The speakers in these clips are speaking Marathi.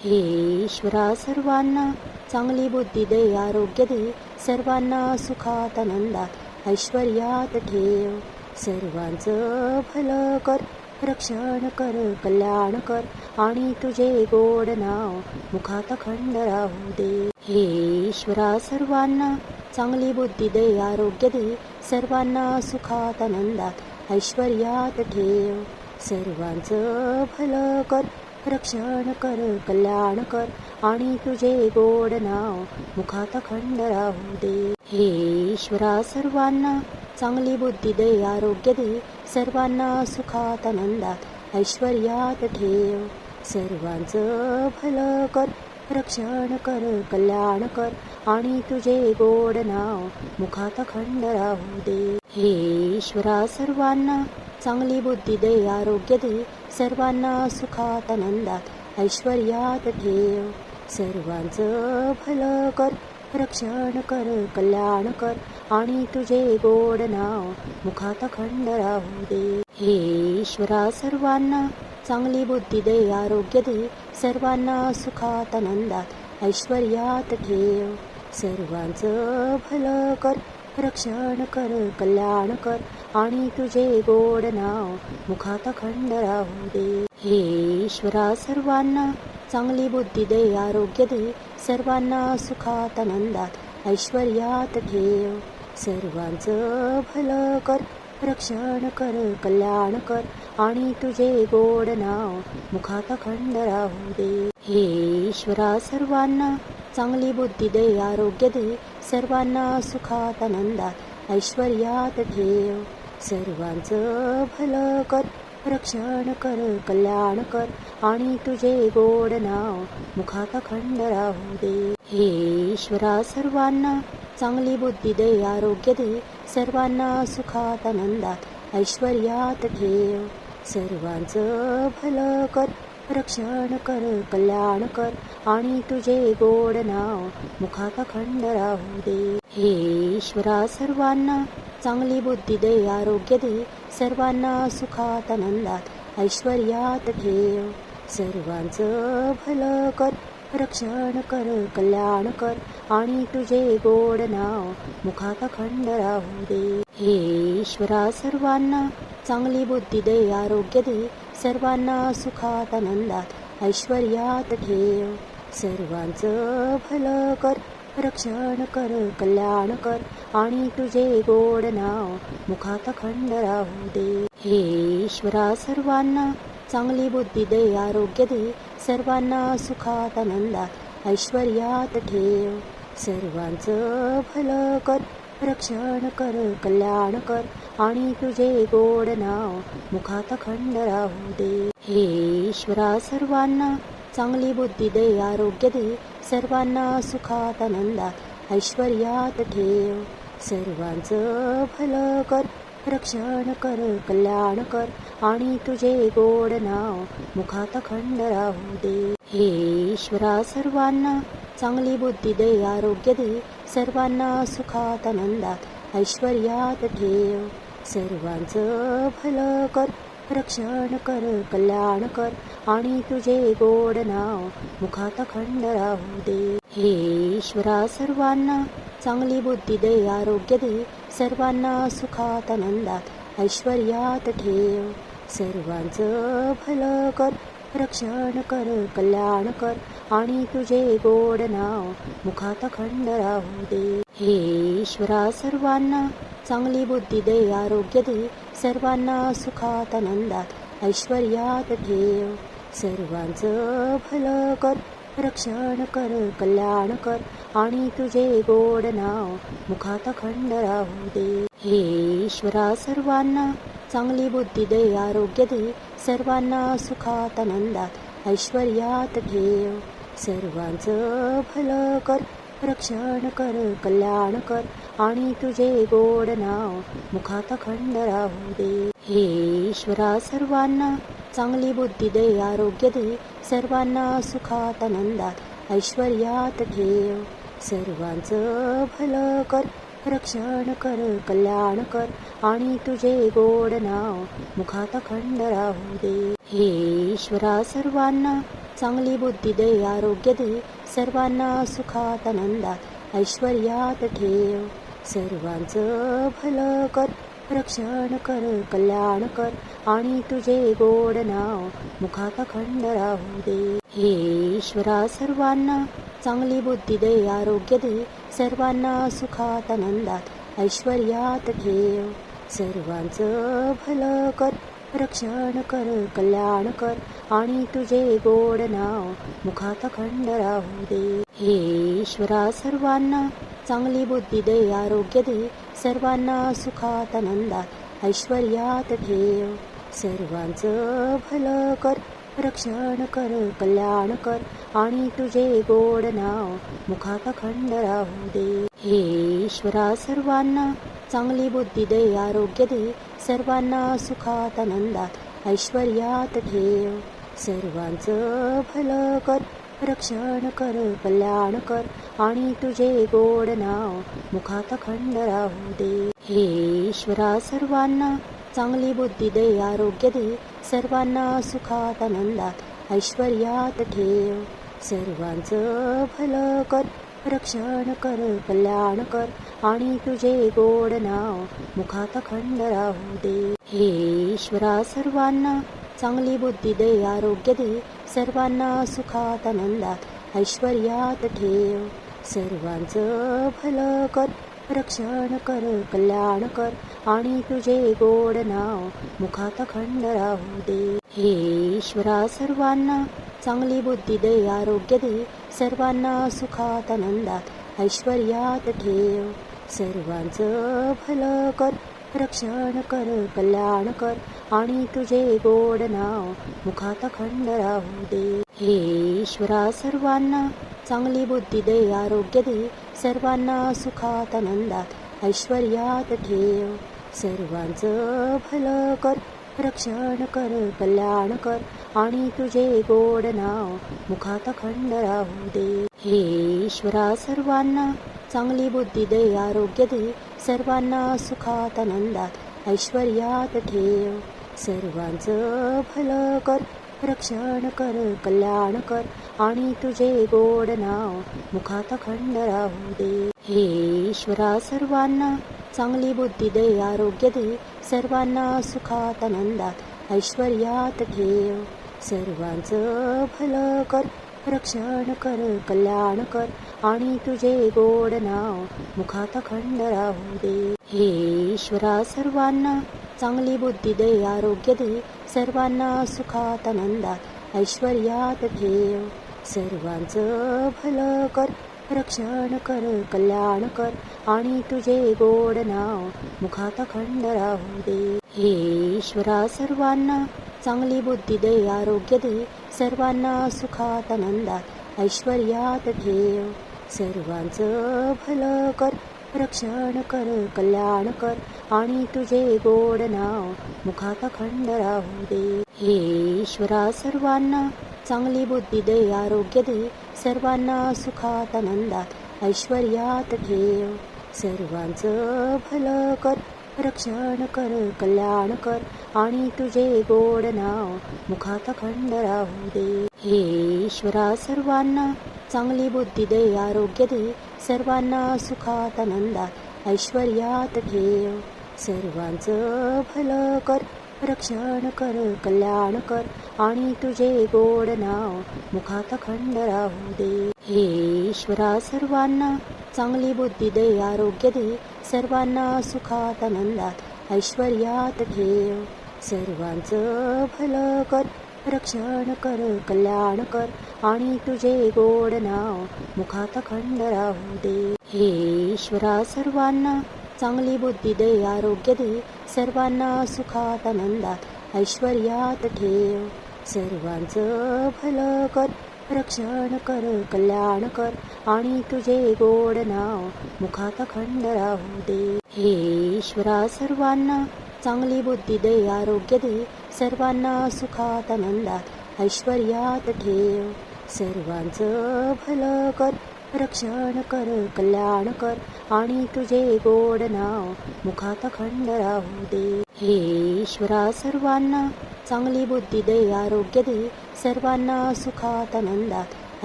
हे ईश्वरा सर्वांना चांगली बुद्धी दे आरोग्य दे सर्वांना सुखात आनंदात ऐश्वर्यात ठेव. सर्वांचं भलं कर रक्षण कर कल्याण कर आणि तुझे गोड नाव मुखात खंड राहू दे. हे ईश्वरा सर्वांना चांगली बुद्धी दे आरोग्य दे सर्वांना सुखात आनंदात ऐश्वर्यात ठेव. सर्वांचं भलं कर रक्षण कर कल्याण कर आणि तुझे गोड नाव मुखात खंड राहू दे. हे ईश्वरा सर्वांना चांगली बुद्धी दे आरोग्य दे सर्वांना सुखात आनंदात ऐश्वर्यात ठेव. सर्वांचं भलं कर रक्षण कर कल्याण कर आणि तुझे गोड नाव मुखात खंड राहू दे. हे ईश्वरा सर्वांना चांगली बुद्धी दे आरोग्य दे सर्वांना सुखात आनंदात ऐश्वर्यात ठेव. सर्वांचं भलं कर रक्षण कर कल्याण कर आणि तुझे गोड नाव मुखात खंड राहू दे. हे ईश्वरा सर्वांना चांगली बुद्धी दे आरोग्य दे सर्वांना सुखात आनंदात ऐश्वर्यात ठेव. सर्वांचं भलं कर रक्षण कर कल्याण कर आणि तुझे गोड नाव मुखात खंड राहू दे. हे ईश्वरा सर्वांना चांगली बुद्धी दे आरोग्य दे सर्वांना सुखात आनंदात ऐश्वर्यात ठेव. सर्वांचं भलं कर रक्षण कर कल्याण कर आणि तुझे गोड नाव मुखात खंड राहू दे. हे ईश्वरा सर्वांना चांगली बुद्धी दे आरोग्य दे सर्वांना सुखात आनंदात ऐश्वर्यात ठेव. सर्वांचं भलं कर. रक्षण कर कल्याण कर. आणि तुझे गोड नाव मुखात खंड राहू दे. हे ईश्वरा सर्वांना चांगली बुद्धी दे आरोग्य दे. सर्वांना सुखात आनंदात ऐश्वर्यात ठेव. सर्वांचं भलं कर. रक्षण कर कल्याण कर आणि तुझे गोड नाव मुखात खंड राहू दे. हे ईश्वरा सर्वांना चांगली बुद्धी दे आरोग्य दे सर्वांना सुखात आनंदात ऐश्वर्यात ठेव. सर्वांचं भलं कर रक्षण कर कल्याण कर आणि तुझे गोड नाव मुखात खंड राहू दे. हे ईश्वरा सर्वांना चांगली बुद्धी दे आरोग्य दे सर्वांना सुखात आनंदात ऐश्वर्यात ठेव. सर्वांचं भलं कर रक्षण कर कल्याण कर आणि तुझे गोड नाव मुखात खंड राहू दे. हे ईश्वरा सर्वांना चांगली बुद्धी दे आरोग्य दे सर्वांना सुखात आनंदात ऐश्वर्यात ठेव. सर्वांचं भलं कर रक्षण कर कल्याण कर आणि तुझे गोड नाव मुखात खंड राहू दे. हे ईश्वरा सर्वांना चांगली बुद्धी दे आरोग्य दे सर्वांना सुखात आनंदात ऐश्वर्यात ठेव. सर्वांचं भलं कर रक्षण कर कल्याण कर आणि तुझे गोड नाव मुखात खंड राहू दे. हे ईश्वरा सर्वांना चांगली बुद्धी दे आरोग्य दे सर्वांना सुखात आनंदात ऐश्वर्यात ठेव. सर्वांचं भलं कर रक्षण कर कल्याण कर आणि तुझे गोड नाव मुखात खंड राहू दे. हे ईश्वरा सर्वांना चांगली बुद्धी दे आरोग्य दे सर्वांना सुखात आनंदात ऐश्वर्यात ठेव. सर्वांचं भलं कर रक्षण कर कल्याण कर आणि तुझे गोड नाव मुखात खंड राहू दे. हे ईश्वरा सर्वांना चांगली बुद्धी दे आरोग्य दे सर्वांना सुखात आनंदात ऐश्वर्यात ठेव. सर्वांचं भलं कर रक्षण कर कल्याण कर आणि तुझे गोड नाव मुखात खंड राहू दे. हे ईश्वरा सर्वांना चांगली बुद्धी दे आरोग्य दे सर्वांना सुखात आनंदात ऐश्वर्यात ठेव सर्वांचं भलं कर रक्षण कर कल्याण कर आणि तुझे गोड नाव मुखात खंड राहू दे. हे ईश्वरा सर्वांना चांगली बुद्धी दे आरोग्य दे सर्वांना सुखात आनंदात ऐश्वर्यात ठेव सर्वांचं भलं कर रक्षण कर कल्याण कर आणि तुझे गोड नाव मुखात खंड राहू दे. हे ईश्वरा सर्वांना चांगली बुद्धी दे आरोग्य दे सर्वांना सुखात आनंदात ऐश्वर्यात ठेव. सर्वांचं भलं कर. रक्षण कर कल्याण कर आणि तुझे गोड नाव मुखात खंड राहू दे. हे ईश्वरा सर्वांना चांगली बुद्धी दे आरोग्य दे सर्वांना सुखात आनंदात ऐश्वर्यात ठेव. सर्वांचं भलं कर रक्षण कर कल्याण कर आणि तुझे गोड नाव मुखात खंड राहू दे. हे ईश्वरा सर्वांना चांगली बुद्धी दे आरोग्य दे सर्वांना सुखात आनंदात. ऐश्वर्यात ठेव सर्वांचं भलं कर रक्षण कर कल्याण कर आणि तुझे गोड नाव मुखात खंड राहू दे. हे ईश्वरा सर्वांना चांगली बुद्धी दे आरोग्य दे सर्वांना सुखात आनंदात. ऐश्वर्यात ठेव सर्वांचं भलं कर रक्षण कर कल्याण कर आणि तुझे गोड नाव मुखात खंड राहू दे. हे ईश्वरा सर्वांना चांगली बुद्धी दे आरोग्य दे सर्वांना सुखात आनंदात ऐश्वर्यात ठेव. सर्वांचं भलं कर रक्षण कर कल्याण कर आणि तुझे गोड नाव मुखात खंड राहू दे. हे ईश्वरा सर्वांना चांगली बुद्धी दे आरोग्य दे सर्वांना सुखात आनंदात ऐश्वर्यात ठेव. सर्वांचं भलं कर रक्षण कर कल्याण कर आणि तुझे गोड नाव मुखात खंड राहू दे. हे ईश्वरा सर्वांना चांगली बुद्धी दे आरोग्य दे. सर्वांना सुखात आनंदात ऐश्वर्यात ठेव. सर्वांचं भलं कर रक्षण कर कल्याण कर आणि तुझे गोड नाव मुखात खंड राहू दे. हे ईश्वरा सर्वांना चांगली बुद्धी दे आरोग्य दे सर्वांना सुखात आनंदात ऐश्वर्यात ठेव. सर्वांचं भलं कर रक्षण कर कल्याण कर आणि तुझे गोड नाव मुखात खंड राहू दे. हे ईश्वरा सर्वांना चांगली बुद्धी दे आरोग्य दे. सर्वांना सुखात आनंदात. ऐश्वर्यात ठेव. सर्वांचं भलं कर. रक्षण कर कल्याण कर. आणि तुझे गोड नाव मुखात खंड राहू दे. हे ईश्वरा सर्वांना चांगली बुद्धी दे आरोग्य दे. सर्वांना सुखात आनंदात. ऐश्वर्यात ठेव. सर्वांचं भलं कर. रक्षण कर कल्याण कर आणि तुझे गोड नाव मुखात खंड राहू दे. हे ईश्वरा सर्वांना चांगली बुद्धी दे आरोग्य दे सर्वांना सुखात आनंदात ऐश्वर्यात ठेव. सर्वांचं भलं कर रक्षण कर कल्याण कर आणि तुझे गोड नाव मुखात खंड राहू दे. हे ईश्वरा सर्वांना चांगली बुद्धी दे आरोग्य दे सर्वांना सुखात आनंदात ऐश्वर्यात ठेव सर्वांचं भलं कर रक्षण कर कल्याण कर. आणि तुझे गोड नाव मुखात खंड राहू दे. हे ईश्वरा सर्वांना चांगली बुद्धी दे आरोग्य दे. सर्वांना सुखात आनंदात ऐश्वर्यात ठेव सर्वांचं भलं कर रक्षण कर कल्याण कर आणि तुझे गोड नाव मुखात खंड राहू दे. हे ईश्वरा सर्वांना चांगली बुद्धी दे आरोग्य दे सर्वांना सुखात आनंदात ऐश्वर्यात ठेव. सर्वांचं भलं कर रक्षण कर कल्याण कर आणि तुझे गोड नाव मुखात खंड राहू दे. हे ईश्वरा सर्वांना चांगली बुद्धी दे आरोग्य दे सर्वांना सुखात आनंदात ऐश्वर्यात ठेव. सर्वांचं भलं कर रक्षण कर कल्याण कर आणि तुझे गोड नाव मुखात खंड राहू दे. हे ईश्वरा सर्वांना चांगली बुद्धी दे आरोग्य दे सर्वांना सुखात आनंदात ऐश्वर्यात ठेव. सर्वांचं भलं कर रक्षण कर कल्याण कर आणि तुझे गोड नाव मुखात खंड राहू दे. हे ईश्वरा सर्वांना चांगली बुद्धी दे आरोग्य दे सर्वांना सुखात आनंदात ऐश्वर्यात ठेव. सर्वांचं भलं कर रक्षण कर कल्याण कर आणि तुझे गोड नाव मुखात खंड राहू दे. हे ईश्वरा सर्वांना चांगली बुद्धी दे आरोग्य दे सर्वांना सुखात आनंदात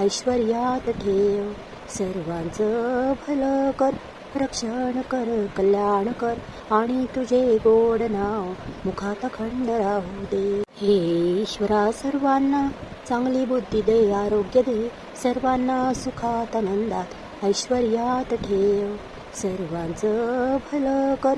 ऐश्वर्यात ठेव. सर्वांचं भलं कर रक्षण कर कल्याण कर आणि तुझे गोड नाव मुखात खंड राहू दे. हे ईश्वरा सर्वांना चांगली बुद्धी दे आरोग्य दे सर्वांना सुखात आनंदात ऐश्वर्यात ठेव. सर्वांचं भलं कर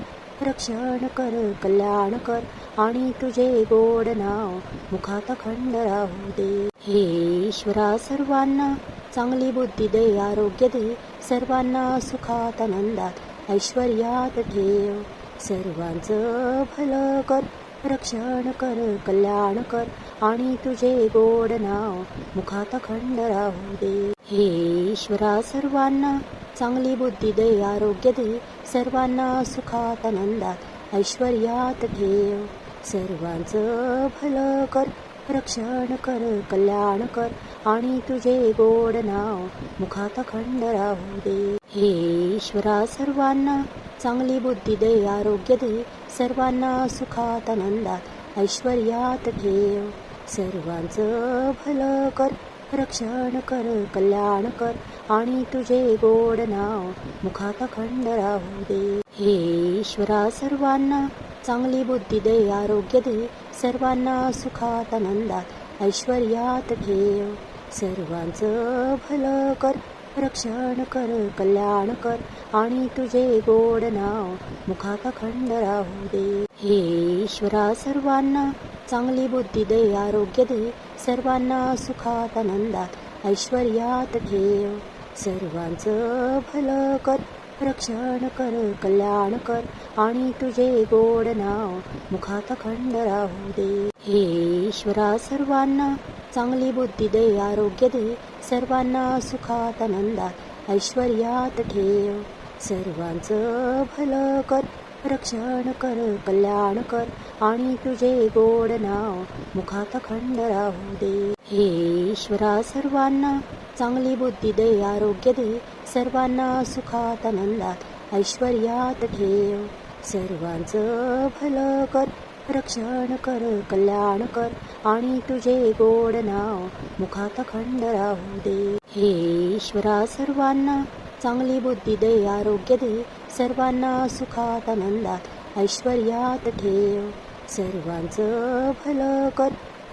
रक्षण कर कल्याण कर आणि तुझे गोड नाव मुखात खंड राहू दे. हे ईश्वरा सर्वांना चांगली बुद्धी दे आरोग्य दे. सर्वांना सुखात आनंदात ऐश्वर्यात ठेव. सर्वांचं भलं कर रक्षण कर कल्याण कर आणि तुझे गोड नाव मुखात खंड राहू दे. हे ईश्वरा सर्वांना चांगली बुद्धी दे आरोग्य दे सर्वांना सुखात आनंदात ऐश्वर्यात ठेव. सर्वांचं भलं कर रक्षण कर कल्याण कर आणि तुझे गोड नाव मुखात खंड राहू दे. हे ईश्वरा सर्वांना चांगली बुद्धी दे आरोग्य दे सर्वांना सुखात आनंदात ऐश्वर्यात ठेव. सर्वांचं भलं कर रक्षण कर कल्याण कर आणि तुझे गोड नाव मुखात खंड राहू दे. हे ईश्वरा सर्वांना चांगली बुद्धी दे आरोग्य दे सर्वांना सुखात आनंदात ऐश्वर्यात ठेव. सर्वांचं भलं कर रक्षण कर कल्याण कर आणि तुझे गोड नाव मुखात खंड राहू दे. हे ईश्वरा सर्वांना चांगली बुद्धी दे आरोग्य दे सर्वांना सुखात आनंदात ऐश्वर्यात ठेव. सर्वांचं भलं कर रक्षण कर कल्याण कर आणि तुझे गोड नाव मुखात खंड राहू दे. हे ईश्वरा सर्वांना चांगली बुद्धी दे आरोग्य दे सर्वांना सुखात आनंदात ऐश्वर्यात ठेव. सर्वांचं भलं कर रक्षण कर कल्याण कर आणि तुझे गोड नाव मुखात खंड राहू दे. हे ईश्वरा सर्वांना चांगली बुद्धी दे आरोग्य दे. सर्वांना सुखात आनंदात ऐश्वर्यात ठेव. सर्वांचं भलं कर रक्षण कर कल्याण कर आणि तुझे गोड नाव मुखात खंड राहू दे. हे ईश्वरा सर्वांना चांगली बुद्धी दे आरोग्य दे सर्वांना सुखात आनंदात ऐश्वर्यात ठेव. सर्वांचं भलं कर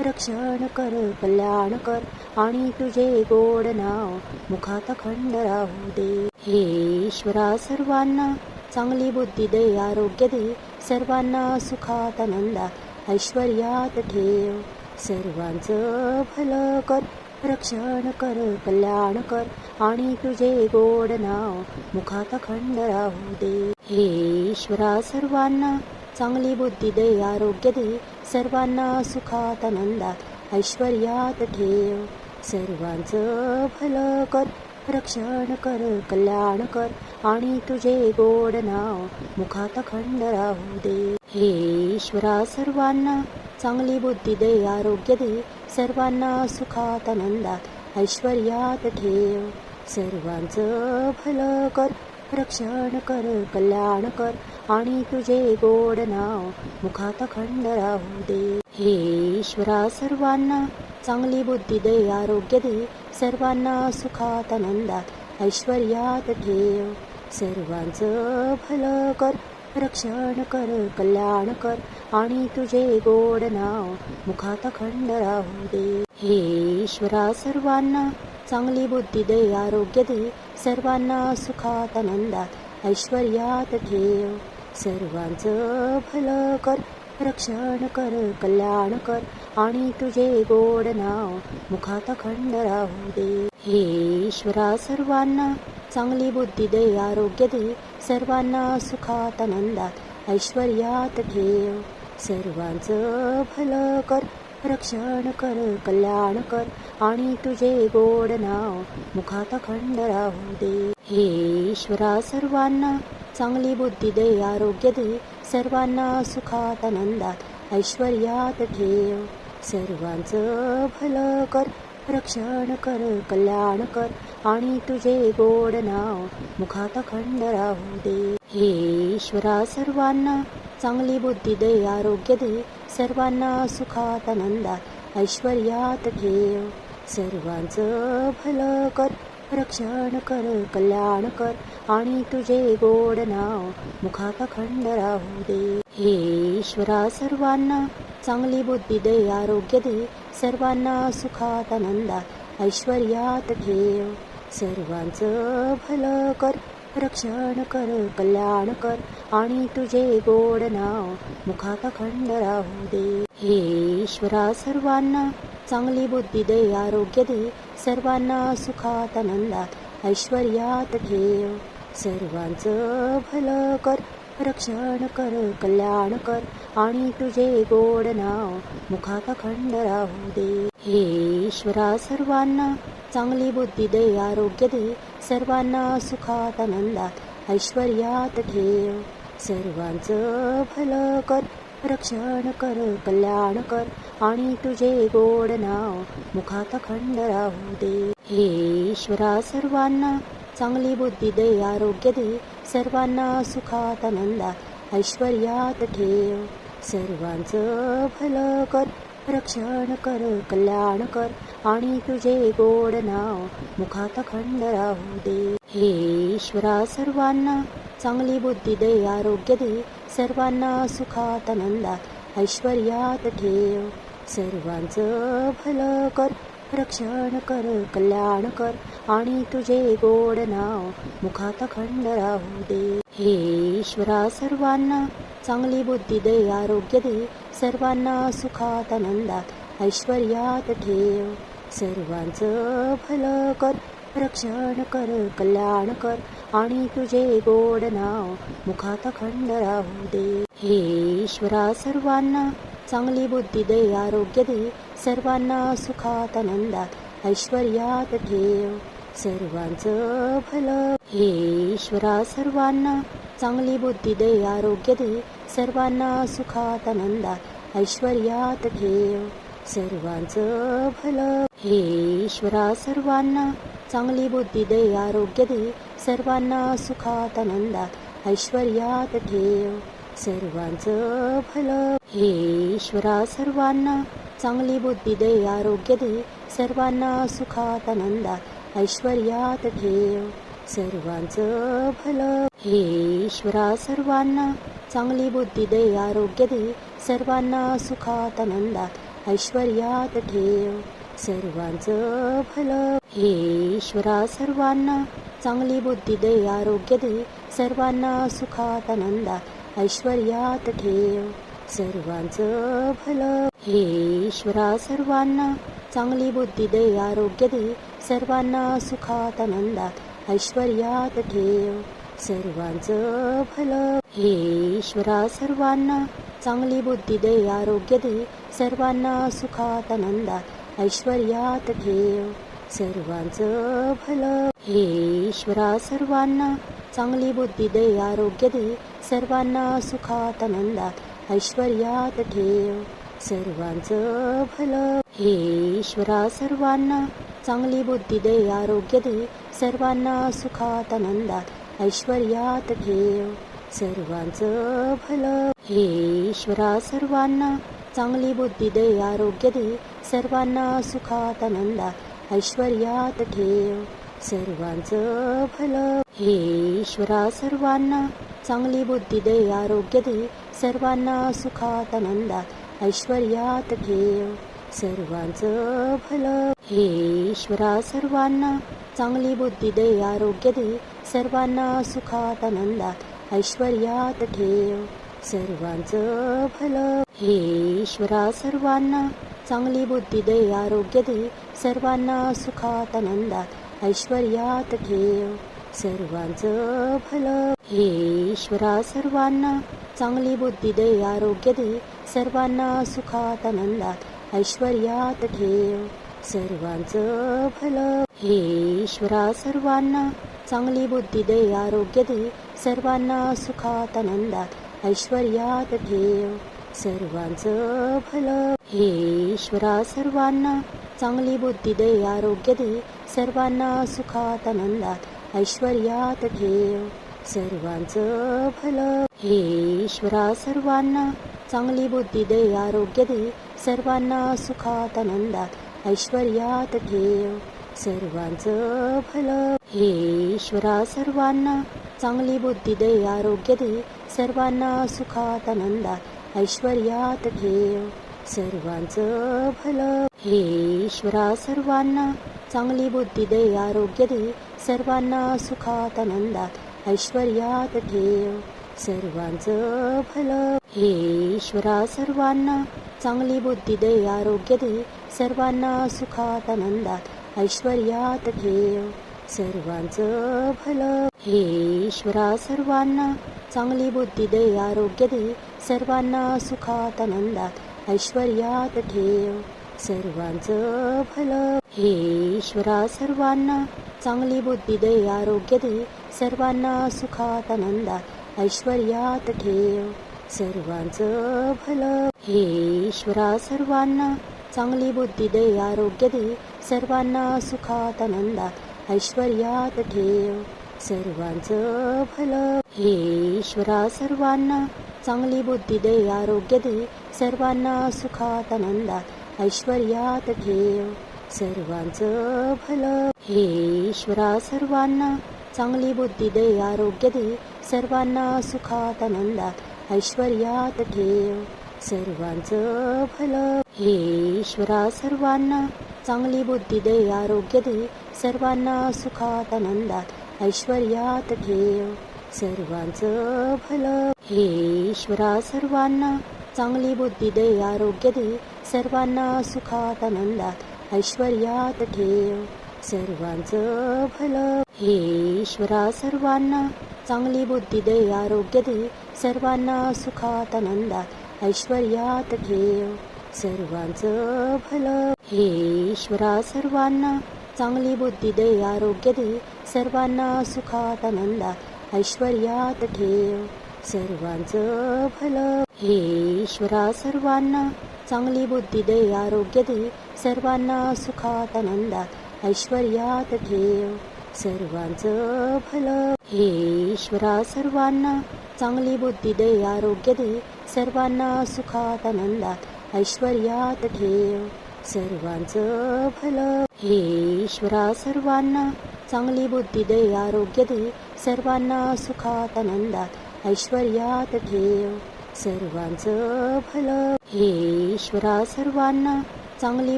रक्षण कर कल्याण कर आणि तुझे गोड नाव मुखात खंड राहू दे. हे ईश्वरा सर्वांना चांगली बुद्धी दे आरोग्य दे सर्वांना सुखात आनंदात ऐश्वर्यात ठेव. सर्वांचं भलं कर रक्षण कर कल्याण कर आणि तुझे गोड नाव मुखात खंड राहू दे. हे ईश्वरा सर्वांना चांगली बुद्धी दे आरोग्य दे सर्वांना सुखात आनंदात ऐश्वर्यात ठेव. सर्वांचं भलं कर रक्षण कर कल्याण कर आणि तुझे गोड नाव मुखात खंड राहू दे. हे ईश्वरा सर्वांना चांगली बुद्धी दे आरोग्य दे सर्वांना सुखात आनंदात ऐश्वर्यात ठेव. सर्वांचं भलं कर रक्षण कर कल्याण कर आणि तुझे गोड नाव मुखात खंड राहू दे. हे ईश्वरा सर्वांना चांगली बुद्धी दे आरोग्य दे सर्वांना सुखात आनंदात ऐश्वर्यात ठेव. सर्वांचं भलं कर रक्षण कर कल्याण कर आणि तुझे गोड नाव मुखात खंड राहू दे. हे ईश्वरा सर्वांना चांगली बुद्धी दे आरोग्य दे सर्वांना सुखात आनंदात ऐश्वर्यात ठेव. सर्वांचं भलं कर रक्षण कर कल्याण कर आणि तुझे गोड नाव मुखात खंड राहू दे. हे ईश्वरा सर्वांना चांगली बुद्धी दे आरोग्य दे सर्वांना सुखात आनंदात ऐश्वर्यात ठेव. सर्वांचं भलं कर रक्षण कर कल्याण कर आणि तुझे गोड नाव मुखात खंड राहू दे. हे ईश्वरा सर्वांना चांगली बुद्धी दे आरोग्य दे सर्वांना सुखात आनंदात ऐश्वर्यात ठेव. सर्वांचं भलं कर रक्षण कर कल्याण कर. आणि तुझे गोड नाव मुखात खंड राहू दे. हे ईश्वरा सर्वांना चांगली बुद्धी दे आरोग्य दे. सर्वांना सुखात आनंदात ऐश्वर्यात ठेव. सर्वांचं भलं कर रक्षण कर कल्याण कर आणि तुझे गोड नाव मुखात खंड राहू दे. हे ईश्वरा सर्वांना चांगली बुद्धी दे आरोग्य दे सर्वांना सुखात आनंदात ऐश्वर्यात ठेव. सर्वांचं भलं कर. रक्षण कर कल्याण कर आणि तुझे गोड नाव मुखात खंड राहू दे. हे ईश्वरा सर्वांना चांगली बुद्धी दे आरोग्य दे सर्वांना सुखात आनंदात ऐश्वर्यात ठेव. सर्वांचं भलं कर रक्षण कर कल्याण कर आणि तुझे गोड नाव मुखात खंड राहू दे. हे ईश्वरा सर्वांना चांगली बुद्धी दे आरोग्य दे सर्वांना सुखात आनंदात ऐश्वर्यात ठेव. सर्वांचं भलं कर रक्षण कर कल्याण कर आणि तुझे गोड नाव मुखात खंड राहू दे. हे ईश्वरा सर्वांना चांगली बुद्धी दे आरोग्य दे सर्वांना सुखात आनंदात ऐश्वर्यात ठेव. सर्वांचं भलं कर रक्षण कर कल्याण कर आणि तुझे गोड नाव मुखात खंड राहू दे. हे ईश्वरा सर्वांना चांगली बुद्धी दे आरोग्य दे. सर्वांना सुखात आनंदात ऐश्वर्यात ठेव. सर्वांचं भलं कर रक्षण कर कल्याण कर आणि तुझे गोड नाव मुखात खंड राहू दे. हे ईश्वरा सर्वांना चांगली बुद्धी दे आरोग्य दे सर्वांना सुखात आनंदात ऐश्वर्यात ठेव. सर्वांचं भलं कर रक्षण कर कल्याण कर आणि तुझे गोड नाव मुखात खंड राहू दे. हे ईश्वरा सर्वांना चांगली बुद्धी दे आरोग्य दे सर्वांना सुखात आनंदात ऐश्वर्यात ठेव सर्वांचं भलं हे ईश्वरा सर्वांना चांगली बुद्धी दे आरोग्य दे सर्वांना सुखात आनंदात ऐश्वर्यात ठेव सर्वांचं भलं हे ईश्वरा सर्वांना चांगली बुद्धी दे आरोग्य दे सर्वांना सुखात आनंदात ऐश्वर्यात ठेव सर्वांचं भलं हे ईश्वरा सर्वांना चांगली बुद्धी दे आरोग्य दे सर्वांना सुखात आनंदात ऐश्वर्यात ठेव. सर्वांचं भलं. हे ईश्वरा सर्वांना चांगली बुद्धी दे आरोग्य दे सर्वांना सुखात आनंदात ऐश्वर्यात ठेव. सर्वांचं भलं. हे ईश्वरा सर्वांना चांगली बुद्धी दे आरोग्य दे सर्वांना सुखात आनंदात ऐश्वर्यात ठेव. सर्वांचं भलं. हे ईश्वरा सर्वांना चांगली बुद्धी दे आरोग्य दे सर्वांना सुखात आनंदात ऐश्वर्यात ठेव. सर्वांचं भलं. हे ईश्वरा सर्वांना चांगली बुद्धी दे आरोग्य दे सर्वांना सुखात आनंदात ऐश्वर्यात ठेव. सर्वांचं भलं. हे ईश्वरा सर्वांना चांगली बुद्धी दे आरोग्य दे सर्वांना सुखात आनंदात ऐश्वर्यात ठेव. सर्वांचं भलं. हे ईश्वरा सर्वांना चांगली बुद्धी दे आरोग्य दे. सर्वांना सुखात आनंदात ऐश्वर्यात ठेव. सर्वांचं भलं. हे ईश्वरा सर्वांना चांगली बुद्धी दे आरोग्य दे. सर्वांना सुखात आनंदात ऐश्वर्यात ठेव. सर्वांचं भलं. हे ईश्वरा सर्वांना चांगली बुद्धी दे आरोग्य दे. सर्वांना सुखात आनंदात ऐश्वर्यात ठेव. सर्वांचं भलं. हे ईश्वरा सर्वांना चांगली बुद्धी दे आरोग्य दे. सर्वांना सुखात आनंदात ऐश्वर्यात ठेव. सर्वांचं भलं. हे ईश्वरा सर्वांना चांगली बुद्धी दे आरोग्य दे. सर्वांना सुखात आनंदात ऐश्वर्यात ठेव. सर्वांचं भलं. हे ईश्वरा सर्वांना चांगली बुद्धी दे आरोग्य दे सर्वांना सुखात आनंदात ऐश्वर्यात ठेव सर्वांचं भलं. हे ईश्वरा सर्वांना चांगली बुद्धी दे आरोग्य दे सर्वांना सुखात आनंदात ऐश्वर्यात ठेव सर्वांचं भलं. हे ईश्वरा सर्वांना चांगली बुद्धी दे आरोग्य दे सर्वांना सुखात आनंदात ऐश्वर्यात ठेव सर्वांचं भलं. हे ईश्वरा सर्वांना चांगली बुद्धी दे आरोग्य दे. सर्वांना सुखात आनंदात ऐश्वर्यात ठेव. सर्वांचं भलं. हे ईश्वरा सर्वांना चांगली बुद्धी दे आरोग्य दे. सर्वांना सुखात आनंदात ऐश्वर्यात ठेव. सर्वांचं भलं. हे ईश्वरा सर्वांना चांगली बुद्धी दे आरोग्य दे. सर्वांना सुखात आनंदात ऐश्वर्यात ठेव सर्वांचं भलं हे ईश्वरा सर्वांना चांगली बुद्धी दे आरोग्य दे सर्वांना सुखात आनंदात. ऐश्वर्यात ठेव सर्वांचं भलं हे ईश्वरा सर्वांना चांगली बुद्धी दे आरोग्य दे सर्वांना सुखात आनंदात. ऐश्वर्यात ठेव सर्वांचं भलं हे ईश्वरा सर्वांना चांगली बुद्धी दे आरोग्य दे सर्वांना सुखात आनंदात ऐश्वर्यात ठेव. सर्वांचं भलं. हे ईश्वरा सर्वांना चांगली बुद्धी दे आरोग्य दे. सर्वांना सुखात आनंदात ऐश्वर्यात ठेव. सर्वांचं भलं. हे ईश्वरा सर्वांना चांगली बुद्धी दे आरोग्य दे. सर्वांना सुखात आनंदात ऐश्वर्यात ठेव. सर्वांचं भलं. हे ईश्वरा सर्वांना चांगली बुद्धी दे आरोग्य दे. सर्वांना सुखात आनंदात ऐश्वर्यात ठेव. सर्वांचं भलं. हे ईश्वरा सर्वांना चांगली बुद्धी दे आरोग्य दे. सर्वांना सुखात आनंदात ऐश्वर्यात ठेव. सर्वांचं भलं. हे ईश्वरा सर्वांना चांगली बुद्धी दे आरोग्य दे. सर्वांना सुखात आनंदात ऐश्वर्यात ठेव. सर्वांचं भलं. हे ईश्वरा सर्वांना चांगली बुद्धी दे आरोग्य दे सर्वांना सुखात आनंदात ऐश्वर्यात ठेव सर्वांचं भलं. हे ईश्वरा सर्वांना चांगली बुद्धी दे आरोग्य दे सर्वांना सुखात आनंदात ऐश्वर्यात ठेव सर्वांचं भलं. हे ईश्वरा सर्वांना चांगली बुद्धी दे आरोग्य दे सर्वांना सुखात आनंदात ऐश्वर्यात ठेव सर्वांचं भलं. हे ईश्वरा सर्वांना चांगली बुद्धी दे आरोग्य दे. सर्वांना सुखात आनंदात ऐश्वर्यात ठेव. सर्वांचं भलं. हे ईश्वरा सर्वांना चांगली बुद्धी दे आरोग्य दे. सर्वांना सुखात आनंदात ऐश्वर्यात ठेव. सर्वांचं भलं. हे ईश्वरा सर्वांना चांगली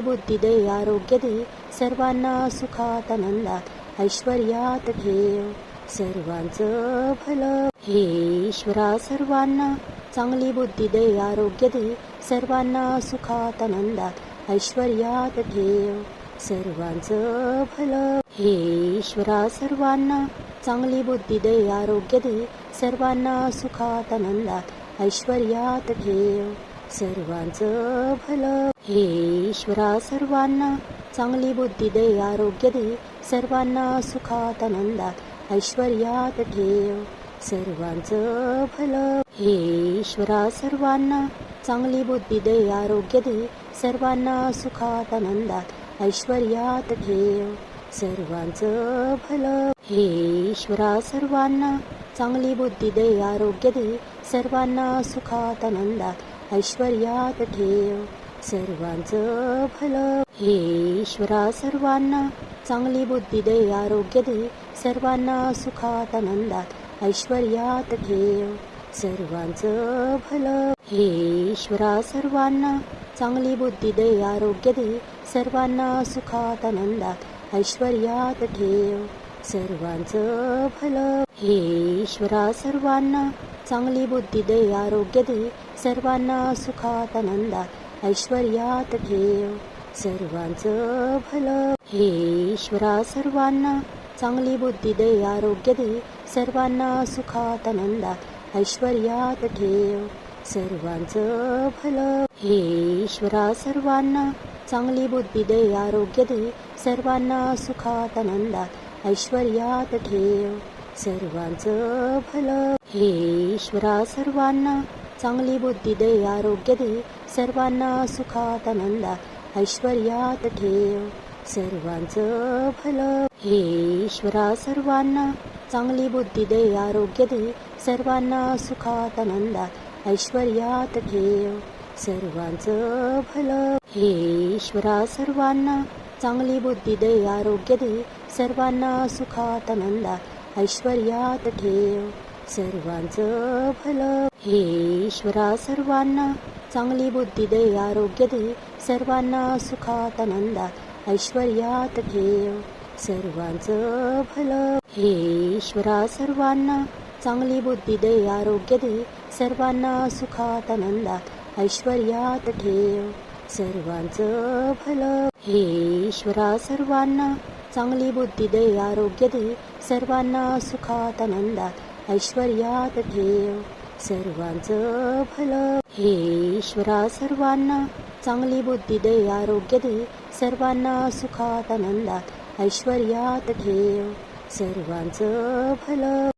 बुद्धी दे आरोग्य दे. सर्वांना सुखात आनंदात ऐश्वर्यात ठेव सर्वांचं भलं हे ईश्वरा सर्वांना चांगली बुद्धी दे आरोग्य दे सर्वांना सुखात आनंदात. ऐश्वर्यात ठेव सर्वांचं भलं हे ईश्वरा सर्वांना चांगली बुद्धी दे आरोग्य दे सर्वांना सुखात आनंदात. ऐश्वर्यात ठेव सर्वांचं भलं हे ईश्वरा सर्वांना चांगली बुद्धी दे आरोग्य दे सर्वांना सुखात आनंदात ऐश्वर्यात ठेव. सर्वांचं भलं. हे ईश्वरा सर्वांना चांगली बुद्धी दे आरोग्य दे. सर्वांना सुखात आनंदात ऐश्वर्यात ठेव. सर्वांचं भलं. हे ईश्वरा सर्वांना चांगली बुद्धी दे आरोग्य दे. सर्वांना सुखात आनंदात ऐश्वर्यात ठेव. सर्वांचं भलं. हे ईश्वरा सर्वांना चांगली बुद्धी दे आरोग्य दे सर्वांना सुखात आनंदात ऐश्वर्यात ठेव. सर्वांचं भलं. हे ईश्वरा सर्वांना चांगली बुद्धी दे आरोग्य दे सर्वांना सुखात आनंदात ऐश्वर्यात ठेव. सर्वांचं भलं. हे ईश्वरा सर्वांना चांगली बुद्धी दे आरोग्य दे सर्वांना सुखात आनंदात ऐश्वर्यात ठेव. सर्वांचं भलं. हे ईश्वरा सर्वांना चांगली बुद्धी दे आरोग्य दे सर्वांना सुखात आनंदात ऐश्वर्यात ठेव सर्वांचं भलं. हे ईश्वरा सर्वांना चांगली बुद्धी दे आरोग्य दे सर्वांना सुखात आनंदात ऐश्वर्यात ठेव सर्वांचं भलं. हे ईश्वरा सर्वांना चांगली बुद्धी दे आरोग्य दे सर्वांना सुखात आनंदात ऐश्वर्यात ठेव सर्वांचं भलं. हे ईश्वरा सर्वांना चांगली बुद्धी दे आरोग्य दे सर्वांना सुखात आनंदात ऐश्वर्यात ठेव. सर्वांचं भलं. हे ईश्वरा सर्वांना चांगली बुद्धी दे आरोग्य दे सर्वांना सुखात आनंदात ऐश्वर्यात ठेव. सर्वांचं भलं. हे ईश्वरा सर्वांना चांगली बुद्धी दे आरोग्य दे सर्वांना सुखात आनंदात ऐश्वर्यात ठेव सर्वांचं भलं हे ईश्वरा सर्वांना चांगली बुद्धी दे आरोग्य दे सर्वांना सुखात आनंदात ऐश्वर्यात ठेव सर्वांचं भलं हे ईश्वरा सर्वांना चांगली बुद्धी दे आरोग्य दे सर्वांना सुखात आनंदात ऐश्वर्यात ठेव सर्वांचं भलं हे ईश्वरा सर्वांना चांगली बुद्धी दे आरोग्य दे सर्वांना सुखात आनंदात ऐश्वर्यात ठेव. सर्वांचं भलं